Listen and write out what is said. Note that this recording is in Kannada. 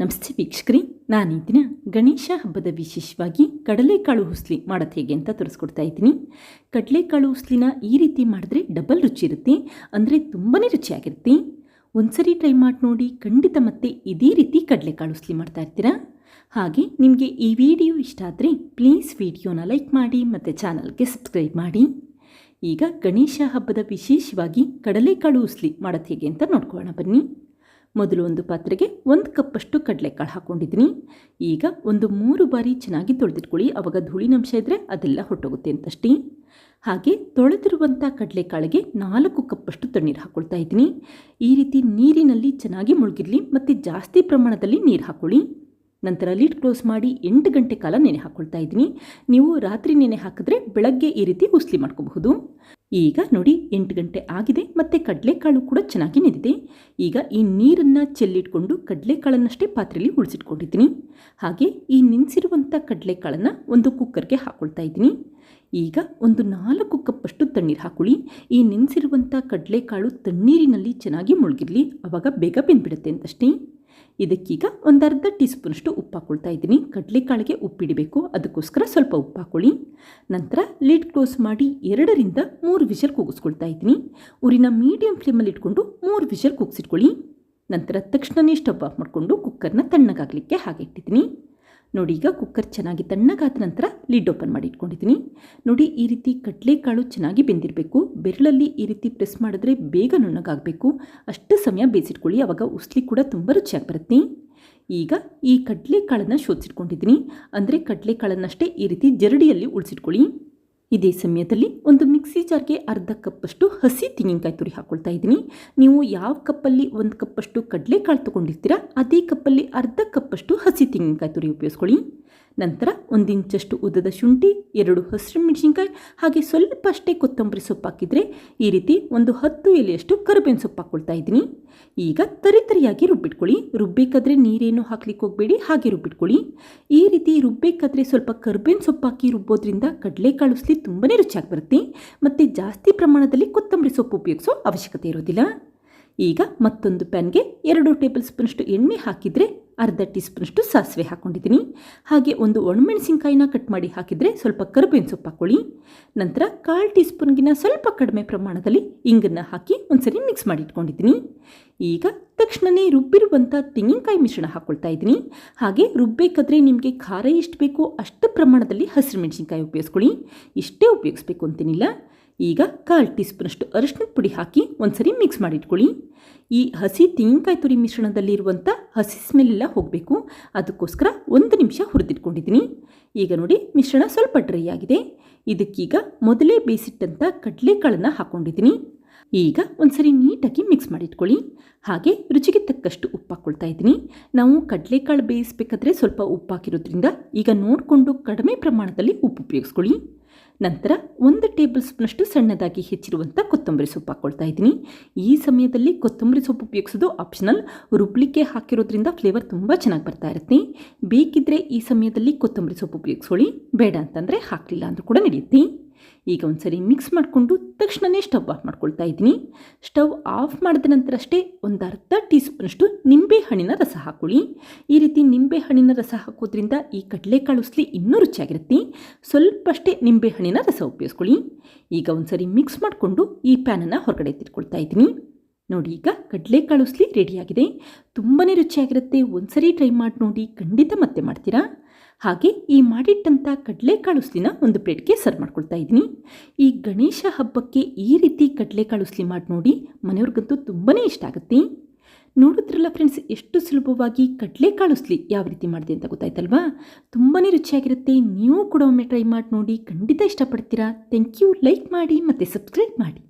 ನಮಸ್ತೆ ವೀಕ್ಷಕರಿ ನಾನು ಈ ಗಣೇಶ ಹಬ್ಬದ ವಿಶೇಷವಾಗಿ ಕಡಲೆಕಾಳು ಹುಸ್ಲಿ ಮಾಡೋದು ಹೇಗೆ ಅಂತ ತೋರಿಸ್ಕೊಡ್ತಾ ಇದ್ದೀನಿ. ಕಡಲೆಕಾಳು ಹುಸ್ಲಿನ ಈ ರೀತಿ ಮಾಡಿದ್ರೆ ಡಬಲ್ ರುಚಿ ಇರುತ್ತೆ, ಅಂದರೆ ತುಂಬಾ ರುಚಿಯಾಗಿರುತ್ತೆ. ಒಂದ್ಸರಿ ಟ್ರೈ ಮಾಡಿ ನೋಡಿ ಖಂಡಿತ ಮತ್ತೆ ಇದೇ ರೀತಿ ಕಡಲೆಕಾಳು ಹುಸ್ಲಿ ಮಾಡ್ತಾ ಇರ್ತೀರಾ? ಹಾಗೆ ನಿಮಗೆ ಈ ವಿಡಿಯೋ ಇಷ್ಟ ಆದರೆ ಪ್ಲೀಸ್ ವಿಡಿಯೋನ ಲೈಕ್ ಮಾಡಿ ಮತ್ತು ಚಾನಲ್ಗೆ ಸಬ್ಸ್ಕ್ರೈಬ್ ಮಾಡಿ. ಈಗ ಗಣೇಶ ಹಬ್ಬದ ವಿಶೇಷವಾಗಿ ಕಡಲೆಕಾಳು ಉಸ್ಲಿ ಮಾಡೋದು ಹೇಗೆ ಅಂತ ನೋಡ್ಕೊಳ್ಳೋಣ ಬನ್ನಿ. ಮೊದಲು ಒಂದು ಪಾತ್ರೆಗೆ ಒಂದು ಕಪ್ಪಷ್ಟು ಕಡಲೆಕಾಳು ಹಾಕ್ಕೊಂಡಿದ್ದೀನಿ ಈಗ ಒಂದು ಮೂರು ಬಾರಿ ಚೆನ್ನಾಗಿ ತೊಳೆದಿಟ್ಕೊಳ್ಳಿ. ಅವಾಗ ಧೂಳಿನಂಶ ಇದ್ದರೆ ಅದೆಲ್ಲ ಹೊಟ್ಟೋಗುತ್ತೆ ಅಂತಷ್ಟೇ. ಹಾಗೆ ತೊಳೆದಿರುವಂಥ ಕಡಲೆಕಾಳಿಗೆ ನಾಲ್ಕು ಕಪ್ಪಷ್ಟು ತಣ್ಣೀರು ಹಾಕ್ಕೊಳ್ತಾ ಇದ್ದೀನಿ. ಈ ರೀತಿ ನೀರಿನಲ್ಲಿ ಚೆನ್ನಾಗಿ ಮುಳುಗಿರಲಿ ಮತ್ತು ಜಾಸ್ತಿ ಪ್ರಮಾಣದಲ್ಲಿ ನೀರು ಹಾಕ್ಕೊಳ್ಳಿ ನಂತರ ಲಿಡ್ ಕ್ಲೋಸ್ ಮಾಡಿ ಎಂಟು ಗಂಟೆ ಕಾಲ ನೆನೆ ಹಾಕ್ಕೊಳ್ತಾ ಇದ್ದೀನಿ. ನೀವು ರಾತ್ರಿ ನೆನೆ ಹಾಕಿದ್ರೆ ಬೆಳಗ್ಗೆ ಈ ರೀತಿ ಉಸ್ಲಿ ಮಾಡ್ಕೋಬಹುದು. ಈಗ ನೋಡಿ ಎಂಟು ಗಂಟೆ ಆಗಿದೆ ಮತ್ತು ಕಡಲೆಕಾಳು ಕೂಡ ಚೆನ್ನಾಗಿ ನೆನೆದಿದೆ. ಈಗ ಈ ನೀರನ್ನು ಚೆಲ್ಲಿಟ್ಕೊಂಡು ಕಡಲೆಕಾಳನ್ನಷ್ಟೇ ಪಾತ್ರೆಯಲ್ಲಿ ಉಳಿಸಿಟ್ಕೊಂಡಿದ್ದೀನಿ. ಹಾಗೆ ಈ ನೆನೆಸಿರುವಂಥ ಕಡಲೆಕಾಳನ್ನು ಒಂದು ಕುಕ್ಕರ್ಗೆ ಹಾಕ್ಕೊಳ್ತಾ ಇದ್ದೀನಿ. ಈಗ ಒಂದು ನಾಲ್ಕು ಕಪ್ಪಷ್ಟು ತಣ್ಣೀರು ಹಾಕೊಳ್ಳಿ. ಈ ನೆನೆಸಿರುವಂಥ ಕಡಲೆಕಾಳು ತಣ್ಣೀರಿನಲ್ಲಿ ಚೆನ್ನಾಗಿ ಮುಳುಗಿರಲಿ. ಆವಾಗ ಬೇಗ ಬೆಂದ್ಬಿಡುತ್ತೆ ಅಂತಷ್ಟೇ. ಇದಕ್ಕೀಗ ಒಂದರ್ಧ ಟೀ ಸ್ಪೂನಷ್ಟು ಉಪ್ಪು ಹಾಕ್ಕೊಳ್ತಾ ಇದ್ದೀನಿ. ಕಡಲೆಕಾಳಿಗೆ ಉಪ್ಪಿಡಬೇಕು ಅದಕ್ಕೋಸ್ಕರ ಸ್ವಲ್ಪ ಉಪ್ಪು ಹಾಕ್ಕೊಳ್ಳಿ ನಂತರ ಲಿಡ್ ಕ್ಲೋಸ್ ಮಾಡಿ ಎರಡರಿಂದ ಮೂರು ವಿಷಲ್ ಕೂಗಿಸ್ಕೊಳ್ತಾ ಇದ್ದೀನಿ. ಊರಿನ ಮೀಡಿಯಂ ಫ್ಲೇಮಲ್ಲಿ ಇಟ್ಕೊಂಡು ಮೂರು ವಿಷಲ್ ಕೂಗಿಸಿಟ್ಕೊಳ್ಳಿ. ನಂತರ ತಕ್ಷಣವೇ ಸ್ಟವ್ ಆಫ್ ಮಾಡಿಕೊಂಡು ಕುಕ್ಕರ್ನ ತಣ್ಣಗಾಗಲಿಕ್ಕೆ ಹಾಗೆ ಇಟ್ಟಿದ್ದೀನಿ. ನೋಡಿ, ಈಗ ಕುಕ್ಕರ್ ಚೆನ್ನಾಗಿ ತಣ್ಣಗಾದ ನಂತರ ಲಿಡ್ ಓಪನ್ ಮಾಡಿ ಇಟ್ಕೊಂಡಿದ್ದೀನಿ. ನೋಡಿ, ಈ ರೀತಿ ಕಡಲೆಕಾಳು ಚೆನ್ನಾಗಿ ಬೆಂದಿರಬೇಕು. ಬೆರಳಲ್ಲಿ ಈ ರೀತಿ ಪ್ರೆಸ್ ಮಾಡಿದ್ರೆ ಬೇಗ ನುಣ್ಣಗಾಗಬೇಕು. ಅಷ್ಟು ಸಮಯ ಬೇಯಿಸಿಟ್ಕೊಳ್ಳಿ ಆವಾಗ ಉಸ್ಲಿ ಕೂಡ ತುಂಬ ರುಚಿಯಾಗಿ ಬರುತ್ತೆ. ಈಗ ಈ ಕಡಲೆಕಾಳನ್ನು ಶೋಧಿಸಿಟ್ಕೊಂಡಿದ್ದೀನಿ. ಅಂದರೆ ಕಡಲೆಕಾಳನ್ನಷ್ಟೇ ಈ ರೀತಿ ಜರಡಿಯಲ್ಲಿ ಉಳಿಸಿಟ್ಕೊಳ್ಳಿ. ಇದೇ ಸಮಯದಲ್ಲಿ ಒಂದು ಮಿಕ್ಸಿ ಜಾರ್ಗೆ ಅರ್ಧ ಕಪ್ಪಷ್ಟು ಹಸಿ ತೆಂಗಿನಕಾಯಿ ತುರಿ ಹಾಕೊಳ್ತಾ ಇದ್ದೀನಿ. ನೀವು ಯಾವ ಕಪ್ಪಲ್ಲಿ ಒಂದು ಕಪ್ಪಷ್ಟು ಕಡಲೆಕಾಳು ತೊಗೊಂಡಿರ್ತೀರಾ, ಅದೇ ಕಪ್ಪಲ್ಲಿ ಅರ್ಧ ಕಪ್ಪಷ್ಟು ಹಸಿ ತೆಂಗಿನಕಾಯಿ ತುರಿ ಉಪಯೋಗಿಸ್ಕೊಳ್ಳಿ. ನಂತರ ಒಂದಿಂಚಷ್ಟು ಉದ್ದದ ಶುಂಠಿ, ಎರಡು ಹಸಿರು ಮೆಣಸಿನ್ಕಾಯಿ ಹಾಗೆ ಸ್ವಲ್ಪ ಅಷ್ಟೇ ಕೊತ್ತಂಬರಿ ಸೊಪ್ಪು ಹಾಕಿದರೆ ಈ ರೀತಿ ಒಂದು ಹತ್ತು ಎಲೆಯಷ್ಟು ಕರಿಬೇವಿನ ಸೊಪ್ಪು ಹಾಕ್ಕೊಳ್ತಾ ಇದ್ದೀನಿ. ಈಗ ತರಿತರಿಯಾಗಿ ರುಬ್ಬಿಟ್ಕೊಳ್ಳಿ. ರುಬ್ಬೇಕಾದ್ರೆ ನೀರೇನು ಹಾಕ್ಲಿಕ್ಕೆ ಹೋಗಬೇಡಿ, ಹಾಗೆ ರುಬ್ಬಿಟ್ಕೊಳ್ಳಿ. ಈ ರೀತಿ ರುಬ್ಬೇಕಾದ್ರೆ ಸ್ವಲ್ಪ ಕರಿಬೇವಿನ ಸೊಪ್ಪು ಹಾಕಿ ರುಬ್ಬೋದ್ರಿಂದ ಕಡಲೆಕಾಳು ಉಸ್ಲಿ ತುಂಬನೇ ರುಚಿಯಾಗಿ ಬರುತ್ತೆ. ಮತ್ತು ಜಾಸ್ತಿ ಪ್ರಮಾಣದಲ್ಲಿ ಕೊತ್ತಂಬರಿ ಸೊಪ್ಪು ಉಪಯೋಗಿಸೋ ಅವಶ್ಯಕತೆ ಇರೋದಿಲ್ಲ. ಈಗ ಮತ್ತೊಂದು ಪ್ಯಾನ್ಗೆ ಎರಡು ಟೇಬಲ್ ಸ್ಪೂನಷ್ಟು ಎಣ್ಣೆ ಹಾಕಿದರೆ ಅರ್ಧ ಟೀ ಸ್ಪೂನಷ್ಟು ಸಾಸಿವೆ ಹಾಕ್ಕೊಂಡಿದ್ದೀನಿ ಹಾಗೆ ಒಂದು ಒಣಮೆಣಸಿನ್ಕಾಯಿನ ಕಟ್ ಮಾಡಿ ಹಾಕಿದರೆ ಸ್ವಲ್ಪ ಕರಿಬೇವಿನ ಸೊಪ್ಪು ಹಾಕ್ಕೊಳ್ಳಿ ನಂತರ ಕಾಲು ಟೀ ಸ್ಪೂನ್ಗಿನ ಸ್ವಲ್ಪ ಕಡಿಮೆ ಪ್ರಮಾಣದಲ್ಲಿ ಇಂಗನ್ನು ಹಾಕಿ ಒಂದ್ಸರಿ ಮಿಕ್ಸ್ ಮಾಡಿ ಇಟ್ಕೊಂಡಿದ್ದೀನಿ. ಈಗ ತಕ್ಷಣವೇ ರುಬ್ಬಿರುವಂಥ ತೆಂಗಿನಕಾಯಿ ಮಿಶ್ರಣ ಹಾಕ್ಕೊಳ್ತಾ ಇದ್ದೀನಿ. ಹಾಗೆ ರುಬ್ಬೇಕಾದ್ರೆ ನಿಮಗೆ ಖಾರ ಎಷ್ಟು ಬೇಕೋ ಅಷ್ಟು ಪ್ರಮಾಣದಲ್ಲಿ ಹಸಿರು ಮೆಣಸಿನ್ಕಾಯಿ ಉಪಯೋಗಿಸ್ಕೊಳ್ಳಿ. ಇಷ್ಟೇ ಉಪಯೋಗಿಸ್ಬೇಕು ಅಂತೇನಿಲ್ಲ. ಈಗ ಕಾಲು ಟೀ ಸ್ಪೂನಷ್ಟು ಅರಿಶಿನದ ಪುಡಿ ಹಾಕಿ ಒಂದ್ಸರಿ ಮಿಕ್ಸ್ ಮಾಡಿಟ್ಕೊಳ್ಳಿ. ಈ ಹಸಿ ತೆಂಗಿನಕಾಯಿ ತುರಿ ಮಿಶ್ರಣದಲ್ಲಿರುವಂಥ ಹಸಿ ಸ್ಮೆಲ್ ಎಲ್ಲ ಹೋಗಬೇಕು. ಅದಕ್ಕೋಸ್ಕರ ಒಂದು ನಿಮಿಷ ಹುರಿದಿಟ್ಕೊಂಡಿದ್ದೀನಿ. ಈಗ ನೋಡಿ ಮಿಶ್ರಣ ಸ್ವಲ್ಪ ಡ್ರೈ ಆಗಿದೆ. ಇದಕ್ಕೀಗ ಮೊದಲೇ ಬೇಯಿಸಿಟ್ಟಂಥ ಕಡಲೆಕಾಳನ್ನು ಹಾಕ್ಕೊಂಡಿದ್ದೀನಿ ಈಗ ಒಂದ್ಸರಿ ನೀಟಾಗಿ ಮಿಕ್ಸ್ ಮಾಡಿಟ್ಕೊಳ್ಳಿ. ಹಾಗೆ ರುಚಿಗೆ ತಕ್ಕಷ್ಟು ಉಪ್ಪು ಹಾಕ್ಕೊಳ್ತಾ ಇದ್ದೀನಿ. ನಾವು ಕಡಲೆಕಾಳು ಬೇಯಿಸಬೇಕಾದ್ರೆ ಸ್ವಲ್ಪ ಉಪ್ಪು ಹಾಕಿರೋದ್ರಿಂದ ಈಗ ನೋಡಿಕೊಂಡು ಕಡಿಮೆ ಪ್ರಮಾಣದಲ್ಲಿ ಉಪ್ಪು ಉಪಯೋಗಿಸ್ಕೊಳ್ಳಿ. ನಂತರ ಒಂದು ಟೇಬಲ್ ಸ್ಪೂನಷ್ಟು ಸಣ್ಣದಾಗಿ ಹೆಚ್ಚಿರುವಂಥ ಕೊತ್ತಂಬರಿ ಸೊಪ್ಪು ಹಾಕ್ಕೊಳ್ತಾ ಇದ್ದೀನಿ. ಈ ಸಮಯದಲ್ಲಿ ಕೊತ್ತಂಬರಿ ಸೊಪ್ಪು ಉಪಯೋಗಿಸೋದು ಆಪ್ಷನಲ್ ರುಬ್ಲಿಕ್ಕೆ ಹಾಕಿರೋದ್ರಿಂದ ಫ್ಲೇವರ್ ತುಂಬ ಚೆನ್ನಾಗಿ ಬರ್ತಾ ಇರುತ್ತೆ. ಬೇಕಿದ್ದರೆ ಈ ಸಮಯದಲ್ಲಿ ಕೊತ್ತಂಬರಿ ಸೊಪ್ಪು ಉಪಯೋಗಿಸ್ಕೊಳ್ಳಿ. ಬೇಡ ಅಂತಂದರೆ ಹಾಕಲಿಲ್ಲ ಅಂದರೂ ಕೂಡ ನಡೆಯುತ್ತೆ. ಈಗ ಒಂದ್ಸರಿ ಮಿಕ್ಸ್ ಮಾಡಿಕೊಂಡು ತಕ್ಷಣವೇ ಸ್ಟವ್ ಆಫ್ ಮಾಡ್ಕೊಳ್ತಾ ಇದ್ದೀನಿ. ಸ್ಟವ್ ಆಫ್ ಮಾಡಿದ ನಂತರ ಅಷ್ಟೇ ಒಂದು ಅರ್ಧ ಟೀ ಸ್ಪೂನಷ್ಟು ನಿಂಬೆಹಣ್ಣಿನ ರಸ ಹಾಕೊಳ್ಳಿ ಈ ರೀತಿ ನಿಂಬೆಹಣ್ಣಿನ ರಸ ಹಾಕೋದ್ರಿಂದ ಈ ಕಡಲೆಕಾಳು ಉಸ್ಲಿ ಇನ್ನೂ ರುಚಿಯಾಗಿರುತ್ತೆ. ಸ್ವಲ್ಪಷ್ಟೇ ನಿಂಬೆ ಹಣ್ಣಿನ ರಸ ಉಪಯೋಗಿಸ್ಕೊಳ್ಳಿ. ಈಗ ಒಂದ್ಸರಿ ಮಿಕ್ಸ್ ಮಾಡಿಕೊಂಡು ಈ ಪ್ಯಾನನ್ನು ಹೊರಗಡೆ ತಿರ್ಕೊಳ್ತಾ ಇದ್ದೀನಿ. ನೋಡಿ, ಈಗ ಕಡಲೆಕಾಳು ಉಸ್ಲಿ ರೆಡಿಯಾಗಿದೆ ತುಂಬಾ ರುಚಿಯಾಗಿರುತ್ತೆ. ಒಂದ್ಸರಿ ಟ್ರೈ ಮಾಡಿ ನೋಡಿ, ಖಂಡಿತ ಮತ್ತೆ ಮಾಡ್ತೀರಾ? ಹಾಗೆ ಈ ಮಾಡಿಟ್ಟಂಥ ಕಡಲೆಕಾಳು ಉಸ್ಲಿನ ಒಂದು ಪ್ಲೇಟ್ಗೆ ಸರ್ವ್ ಮಾಡ್ಕೊಳ್ತಾ ಇದ್ದೀನಿ. ಈ ಗಣೇಶ ಹಬ್ಬಕ್ಕೆ ಈ ರೀತಿ ಕಡಲೆಕಾಳು ಉಸ್ಲಿ ಮಾಡಿ ನೋಡಿ ಮನೆಯವ್ರಿಗಂತೂ ತುಂಬಾ ಇಷ್ಟ ಆಗುತ್ತೆ. ನೋಡಿದ್ರಲ್ಲ ಫ್ರೆಂಡ್ಸ್, ಎಷ್ಟು ಸುಲಭವಾಗಿ ಕಡಲೆಕಾಳು ಉಸ್ಲಿ ಯಾವ ರೀತಿ ಮಾಡಿದೆ ಅಂತ ಗೊತ್ತಾಯ್ತಲ್ವಾ? ತುಂಬಾ ರುಚಿಯಾಗಿರುತ್ತೆ. ನೀವು ಕೂಡ ಒಮ್ಮೆ ಟ್ರೈ ಮಾಡಿ ನೋಡಿ, ಖಂಡಿತ ಇಷ್ಟಪಡ್ತೀರಾ? Thank you. ಲೈಕ್ ಮಾಡಿ ಮತ್ತು ಸಬ್ಸ್ಕ್ರೈಬ್ ಮಾಡಿ.